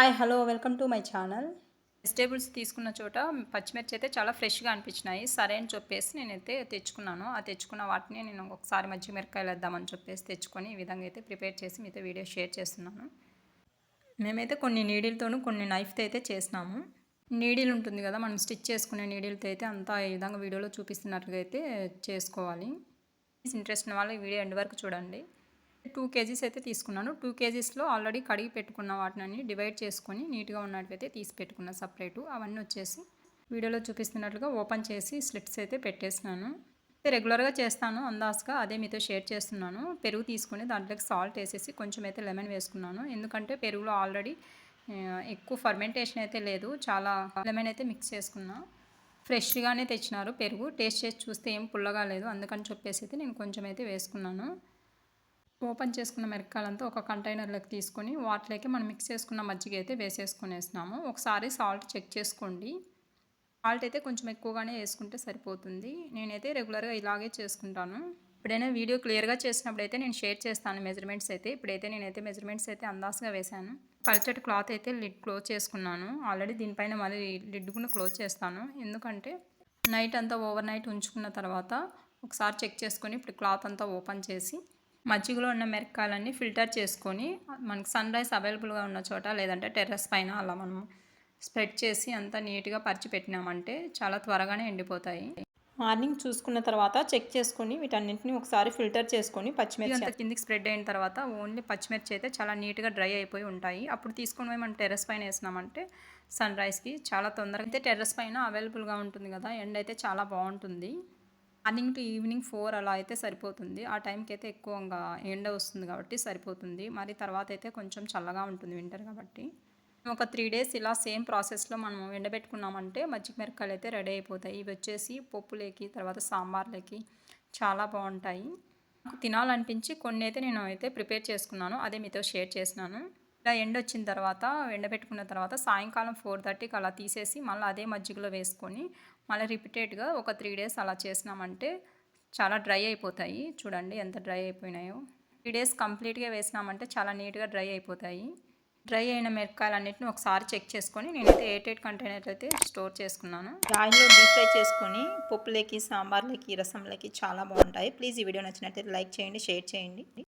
Hi hello welcome to my channel vegetables తీసుకున్న చోట పచ్చిమిర్చి అయితే చాలా ఫ్రెష్గా అనిపించినాయి. సరే అని చెప్పేసి నేనైతే తెచ్చుకున్నాను. ఆ తెచ్చుకున్న వాటిని నేను ఒకసారి మజ్జిగ మిరకాయలు వేద్దామని చెప్పేసి తెచ్చుకొని ఈ విధంగా అయితే ప్రిపేర్ చేసి మీతో వీడియో షేర్ చేస్తున్నాను. మేమైతే కొన్ని నీడిల్తోనూ కొన్ని నైఫ్తో అయితే చేసినాము. నీడిల్ ఉంటుంది కదా మనం స్టిచ్ చేసుకునే నీడిల్తో అయితే అంతా ఈ విధంగా వీడియోలో చూపిస్తున్నట్లుగా అయితే చేసుకోవాలి. ఇంట్రెస్ట్ ఉన్న వాళ్ళు ఈ వీడియో ఎండ్ వరకు చూడండి. టూ కేజీస్ అయితే తీసుకున్నాను. టూ కేజీస్లో ఆల్రెడీ కడిగి పెట్టుకున్న వాటిని డివైడ్ చేసుకొని నీట్గా ఉన్నట్టుగా తీసి పెట్టుకున్న సపరేటు. అవన్నీ వచ్చేసి వీడియోలో చూపిస్తున్నట్లుగా ఓపెన్ చేసి స్లిట్స్ అయితే పెట్టేసినాను. రెగ్యులర్గా చేస్తాను అందాస్గా అదే మీతో షేర్ చేస్తున్నాను. పెరుగు తీసుకుని దాంట్లోకి సాల్ట్ వేసేసి కొంచెం అయితే లెమన్ వేసుకున్నాను. ఎందుకంటే పెరుగులో ఆల్రెడీ ఎక్కువ ఫర్మెంటేషన్ అయితే లేదు. చాలా లెమన్ అయితే మిక్స్ చేసుకున్నా. ఫ్రెష్గానే తెచ్చినారు పెరుగు. టేస్ట్ చేసి చూస్తే ఏం పుల్లగా లేదు. అందుకని చెప్పేసి అయితే నేను కొంచెం అయితే వేసుకున్నాను. ఓపెన్ చేసుకున్న మిరపకాయలంతా ఒక కంటైనర్లోకి తీసుకొని వాటిలోకి మనం మిక్స్ చేసుకున్న మజ్జిగ అయితే వేసేసుకునేసినాము ఒకసారి సాల్ట్ చెక్ చేసుకోండి. సాల్ట్ అయితే కొంచెం ఎక్కువగానే వేసుకుంటే సరిపోతుంది. నేనైతే రెగ్యులర్గా ఇలాగే చేసుకుంటాను. ఇప్పుడైనా వీడియో క్లియర్గా చేసినప్పుడు అయితే నేను షేర్ చేస్తాను మెజర్మెంట్స్ అయితే. ఇప్పుడైతే నేనైతే మెజర్మెంట్స్ అయితే అందాసుగా వేశాను. పల్చటి క్లాత్ అయితే లిడ్ క్లోజ్ చేసుకున్నాను. ఆల్రెడీ దీనిపైన మళ్ళీ లిడ్ కూడా క్లోజ్ చేస్తాను. ఎందుకంటే నైట్ అంతా ఓవర్ నైట్ ఉంచుకున్న తర్వాత ఒకసారి చెక్ చేసుకొని ఇప్పుడు క్లాత్ అంతా ఓపెన్ చేసి మజ్జిగలో ఉన్న మిరపకాయలన్నీ ఫిల్టర్ చేసుకొని మనకి సన్ రైస్ అవైలబుల్గా ఉన్న చోట లేదంటే టెర్రస్ పైన అలా మనం స్ప్రెడ్ చేసి అంతా నీట్గా పరిచి పెట్టినామంటే చాలా త్వరగానే ఎండిపోతాయి. మార్నింగ్ చూసుకున్న తర్వాత చెక్ చేసుకొని వీటన్నింటిని ఒకసారి ఫిల్టర్ చేసుకొని పచ్చిమిర్చి అంతా కిందికి స్ప్రెడ్ అయిన తర్వాత ఓన్లీ పచ్చిమిర్చి అయితే చాలా నీట్గా డ్రై అయిపోయి ఉంటాయి. అప్పుడు తీసుకొని పోయి మనం టెర్రస్ పైన వేసినామంటే సన్ రైస్కి చాలా తొందరగా అయితే టెర్రస్ పైన అవైలబుల్గా ఉంటుంది కదా ఎండ్ అయితే చాలా బాగుంటుంది. మార్నింగ్ టు ఈవినింగ్ ఫోర్ అలా అయితే సరిపోతుంది. ఆ టైంకి అయితే ఎక్కువగా ఎండ వస్తుంది కాబట్టి సరిపోతుంది. మరి తర్వాత అయితే కొంచెం చల్లగా ఉంటుంది వింటర్ కాబట్టి. ఒక త్రీ డేస్ ఇలా సేమ్ ప్రాసెస్లో మనం ఎండబెట్టుకున్నామంటే మజ్జిగ మిరకాయలు అయితే రెడీ అయిపోతాయి. ఇవి వచ్చేసి పప్పులేకి తర్వాత సాంబార్లకి చాలా బాగుంటాయి. తినాలనిపించి కొన్ని అయితే నేను అయితే ప్రిపేర్ చేసుకున్నాను. అదే మీతో షేర్ చేసినాను. ఇలా ఎండ వచ్చిన తర్వాత ఎండబెట్టుకున్న తర్వాత సాయంకాలం ఫోర్ థర్టీకి అలా తీసేసి మళ్ళీ అదే మజ్జిగలో వేసుకొని మళ్ళీ రిపీటెడ్గా ఒక త్రీ డేస్ అలా చేసినామంటే చాలా డ్రై అయిపోతాయి. చూడండి ఎంత డ్రై అయిపోయినాయో. త్రీ డేస్ కంప్లీట్గా వేసినామంటే చాలా నీట్గా డ్రై అయిపోతాయి. డ్రై అయిన మిరపకాయలన్నింటిని ఒకసారి చెక్ చేసుకొని నేనైతే ఎయిట్ ఎయిట్ కంటైనర్ అయితే స్టోర్ చేసుకున్నాను. ఆయిల్లో డీప్ ఫ్రై చేసుకొని పప్పులేకి సాంబార్లకి రసంలకి చాలా బాగుంటాయి. ప్లీజ్ ఈ వీడియో నచ్చినట్లయితే లైక్ చేయండి షేర్ చేయండి.